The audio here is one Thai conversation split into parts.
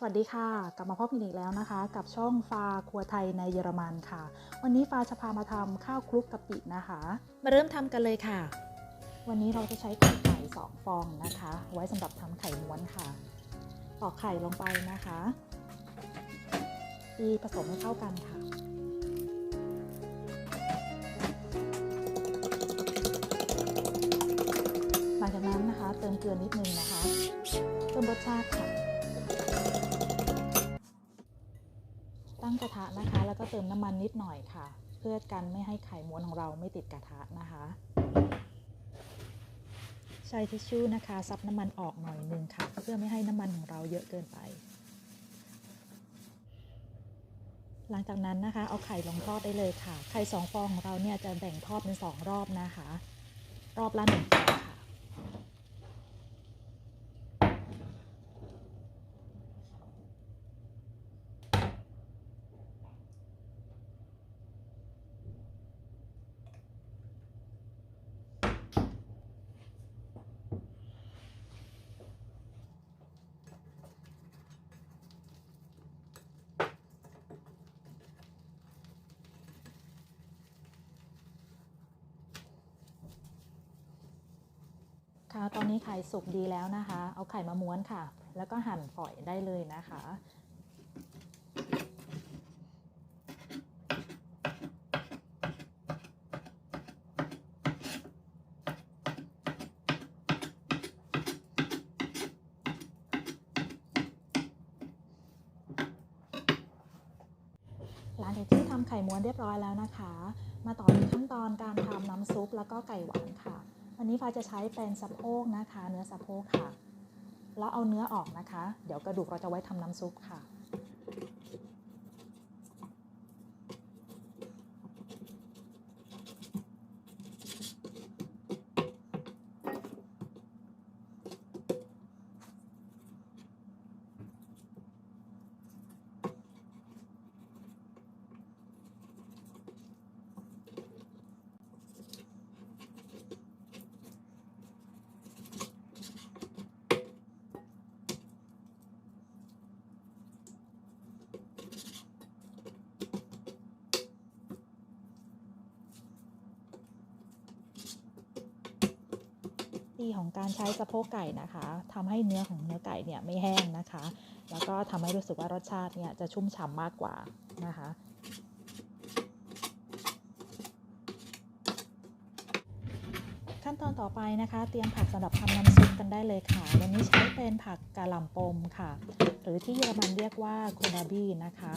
สวัสดีค่ะ กลับมาพบกันอีกแล้วนะคะ กับช่องฟาครัวไทยในเยอรมันค่ะ วันนี้ฟาจะพามาทำข้าวคลุกกะปินะคะ มาเริ่มทำกันเลยค่ะ วันนี้เราจะใช้ไข่ไก่สองฟองนะคะ ไว้สำหรับทำไข่ม้วนค่ะ ตอกไข่ลงไปนะคะตีผสมให้เข้ากันค่ะหลังจากนั้นนะคะ เติมเกลือนิดนึงนะคะเพิ่มรสชาติค่ะ ตั้งกระทะนะคะ แล้วก็เติมน้ำมันนิดหน่อยค่ะ เพื่อกันไม่ให้ไข่ม้วนของเราไม่ติดกระทะนะคะ ใช้ทิชชู่นะคะ ซับน้ำมันออกหน่อยนึงค่ะ เพื่อไม่ให้น้ำมันของเราเยอะเกินไป หลังจากนั้นนะคะ เอาไข่ลงทอดได้เลยค่ะ ไข่สองฟองของเราเนี่ยจะแบ่งทอดเป็นสองรอบนะคะ รอบละหนึ่งฟอง นี้ไข่สุกดีแล้วนะคะ เอาไข่มาม้วนค่ะ แล้วก็หั่นฝอยได้เลยนะคะ หลังจากที่ทำไข่ม้วนเรียบร้อยแล้วนะคะ มาต่อที่ขั้นตอนการทำน้ำซุปแล้วก็ไก่หวานค่ะ วันนี้ฟ้าจะใช้เป็นสะโพกนะคะ เนื้อสะโพกค่ะ แล้วเอาเนื้อออกนะคะ เดี๋ยวกระดูกเราจะไว้ทำน้ำซุปค่ะ ดีของการใช้สะโพกไก่นะคะทำให้เนื้อของเนื้อไก่เนี่ยไม่แห้งนะคะ แล้วก็ทำให้รู้สึกว่ารสชาติเนี่ยจะชุ่มฉ่ำมากกว่านะคะขั้นตอนต่อไปนะคะ เตรียมผักสำหรับทำน้ำซุปกันได้เลยค่ะ วันนี้ใช้เป็นผักกะหล่ำปมค่ะ หรือที่เยอรมันเรียกว่าโคนาบีนะคะ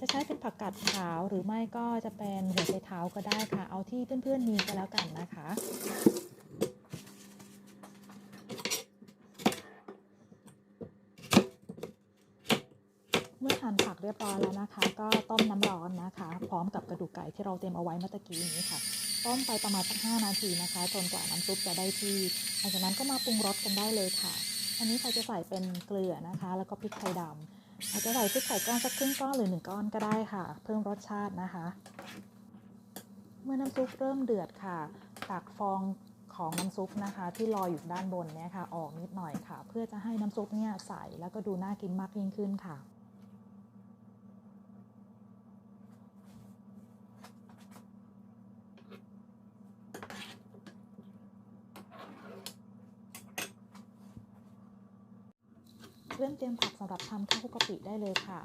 จะใช้เป็นผักกาดขาวหรือไม่ก็จะเป็นหัวไชเท้าก็ได้ค่ะ เอาที่เพื่อนๆมีก็แล้วกันนะคะ เมื่อหั่นผักเรียบร้อยแล้วนะคะ ก็ต้มน้ำร้อนนะคะ พร้อมกับกระดูกไก่ที่เราเตรียมเอาไว้เมื่อตะกี้นี้ค่ะ ต้มไปประมาณสัก5นาทีนะคะ จนกว่าน้ำซุปจะได้ที่หลังจากนั้นก็มาปรุงรสกันได้เลยค่ะ อันนี้เราจะใส่เป็นเกลือนะคะ แล้วก็พริกไทยดำอาจจะใส่พริกไทยก้อนสักครึ่งก้อนหรือหนึ่งก้อนก็ได้ค่ะ เพิ่มรสชาตินะคะ เมื่อน้ำซุปเริ่มเดือดค่ะ ตักฟองของน้ำซุปนะคะ ที่ลอยอยู่ด้านบนเนี่ยค่ะ ออกนิดหน่อยค่ะ เพื่อจะให้น้ำซุปเนี่ยใสแล้วก็ดูน่ากินมากยิ่งขึ้นค่ะ เตรียมผักสำหรับทำข้าวคลุกกะปิได้เลยค่ะ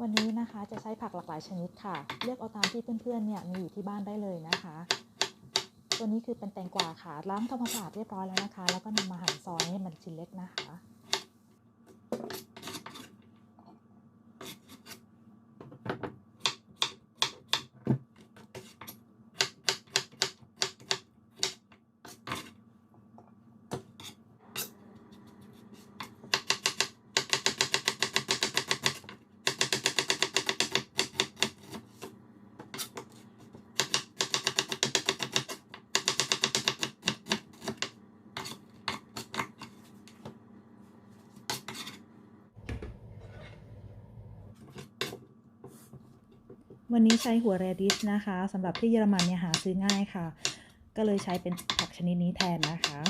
วันนี้นะคะจะใช้ผักหลากหลายชนิดค่ะ เลือกเอาตามที่เพื่อนๆเนี่ยมีอยู่ที่บ้านได้เลยนะคะ ตัวนี้คือเป็นแตงกวาค่ะล้างทำความสะอาดเรียบร้อยแล้วนะคะ แล้วก็นำมาหั่นซอยให้มันชิ้นเล็กนะคะ วันนี้ใช้หัวเรดิชนะคะสำหรับที่เยอรมันเนี่ยหาซื้อง่ายค่ะ ก็เลยใช้เป็นผักชนิดนี้แทนนะคะ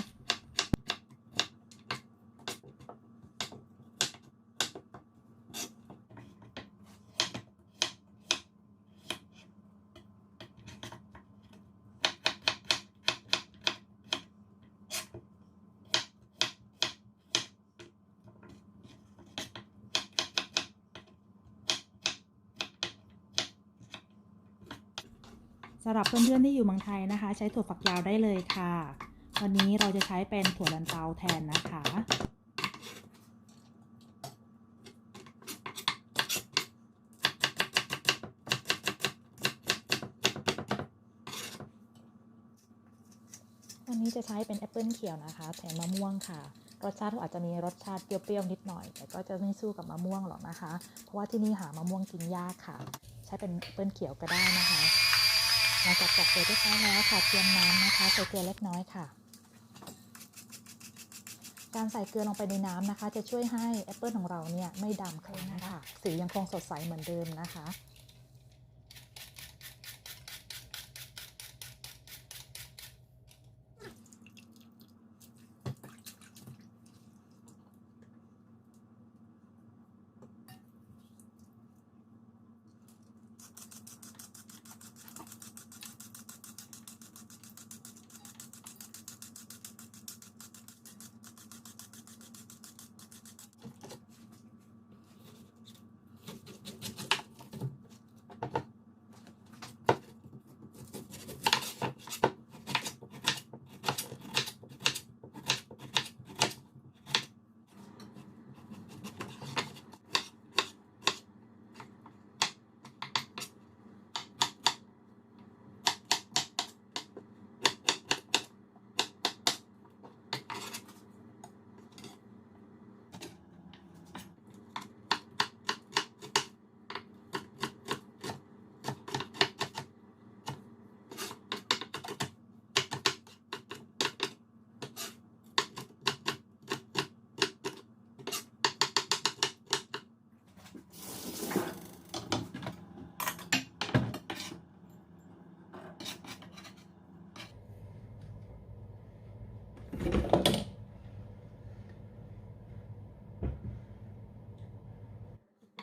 สำหรับเพื่อนๆที่อยู่เมืองไทยนะคะ ใช้ถั่วฝักยาวได้เลยค่ะ วันนี้เราจะใช้เป็นถั่วลันเตาแทนนะคะวันนี้จะใช้เป็นแอปเปิลเขียวนะคะแทนมะม่วงค่ะ รสชาติอาจจะมีรสชาติเปรี้ยวๆนิดหน่อย แต่ก็จะไม่สู้กับมะม่วงหรอกนะคะ เพราะว่าที่นี่หามะม่วงกินยากค่ะ ใช้เป็นแอปเปิลเขียวก็ได้นะคะ หลังจากปอกเปลือที่ใช้แล้วค่ะเตรียมน้ำนะคะใส่เกลือเล็กน้อยค่ะ การใส่เกลือลงไปในน้ำนะคะ จะช่วยให้แอปเปิลของเราเนี่ยไม่ดำขึ้นนะคะสียังคงสดใสเหมือนเดิมนะคะ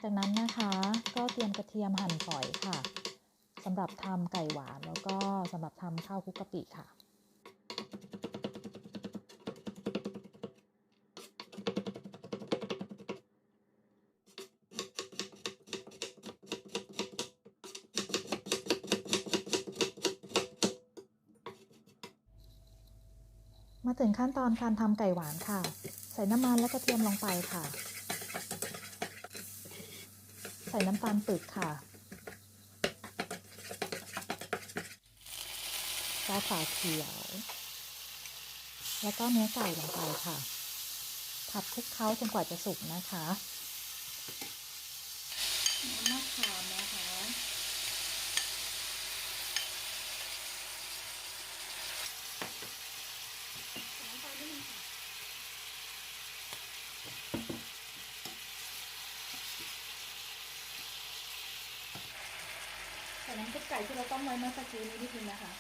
จากนั้นนะคะก็เตรียมกระเทียมหั่นฝอยค่ะสำหรับทำไก่หวานแล้วก็สำหรับทำข้าวคุกกะปิค่ะมาถึงขั้นตอนการทำไก่หวานค่ะ ใส่น้ำมันและกระเทียมลงไปค่ะ ส่น้ำตาลปึกค่ะซอสฝาเขียว แล้วก็เนื้อไก่ลงไปค่ะผัดคลุกเคล้าจนกว่าจะสุกนะคะน้ำมะขามนะคะ ใส่น้ำซุปไก่ที่เราต้มไว้เมื่อสักครู่นี้นิดนึงนะคะ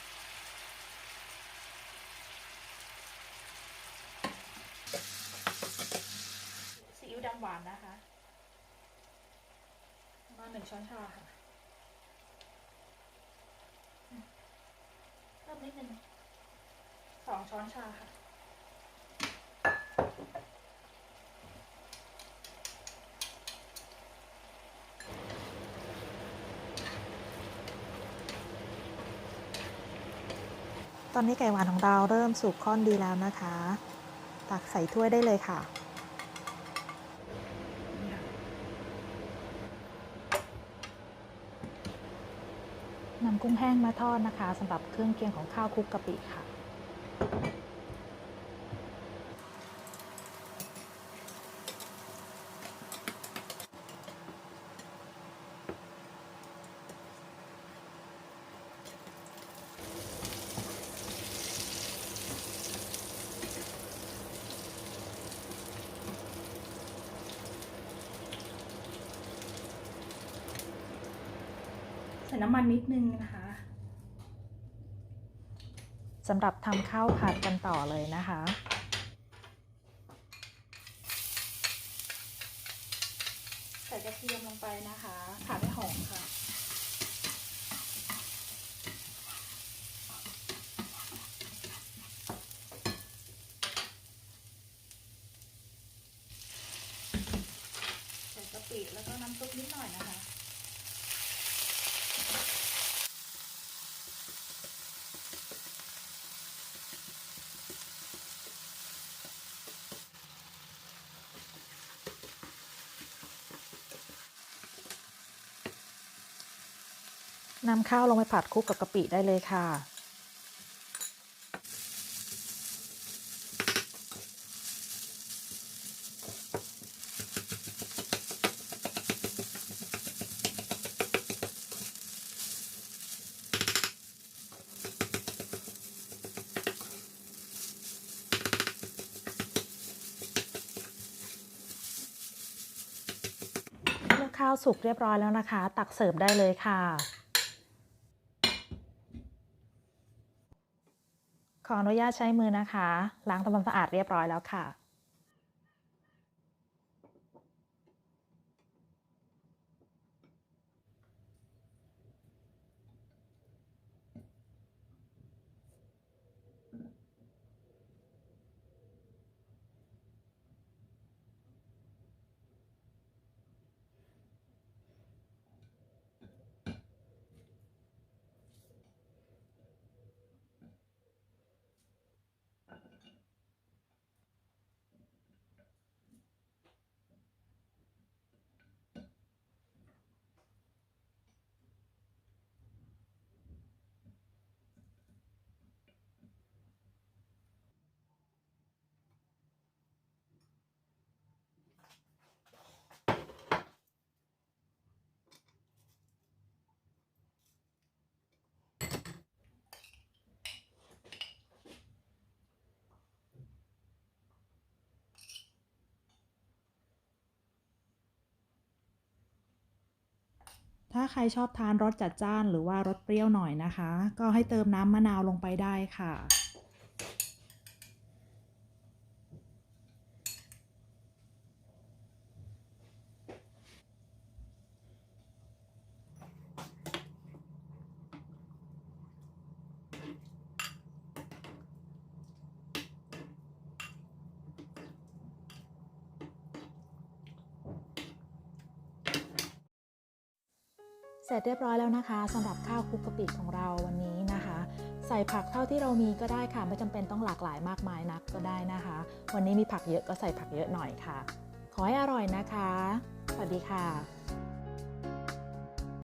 ซีอิ๊วดำหวานนะคะ มาหนึ่งช้อนชาค่ะเพิ่มนิดนึงสองช้อนชาค่ะ อนนี้ไก่หวานของเราเริ่มสุกค่อนดีแล้วนะคะ ตักใส่ถ้วยได้เลยค่ะ นำกุ้งแห้งมาทอดนะคะสำหรับเครื่องเคียงของข้าวคลุกกะปิค่ะ ใส่น้ำมันนิดนึงนะคะสำหรับทำข้าวผัดกันต่อเลยนะคะ ใส่กระเทียมลงไปนะคะขาดให้หอมค่ะ ใส่กะปิแล้วก็น้ำซุปนิดหน่อยนะคะ นำข้าวลงไปผัดคลุกกับกะปิได้เลยค่ะเมื่อข้าวสุกเรียบร้อยแล้วนะคะ ตักเสิร์ฟได้เลยค่ะ ขออนุญาตใช้มือนะคะ ล้างทำความสะอาดเรียบร้อยแล้วค่ะ ถ้าใครชอบทานรสจัดจ้านหรือว่ารสเปรี้ยวหน่อยนะคะ ก็ให้เติมน้ำมะนาวลงไปได้ค่ะ เสร็จเรียบร้อยแล้วนะคะสำหรับข้าวคลุกกะปิของเราวันนี้นะคะ ใส่ผักเท่าที่เรามีก็ได้ค่ะ ไม่จำเป็นต้องหลากหลายมากมายนักก็ได้นะคะ วันนี้มีผักเยอะก็ใส่ผักเยอะหน่อยค่ะ ขอให้อร่อยนะคะ สวัสดีค่ะ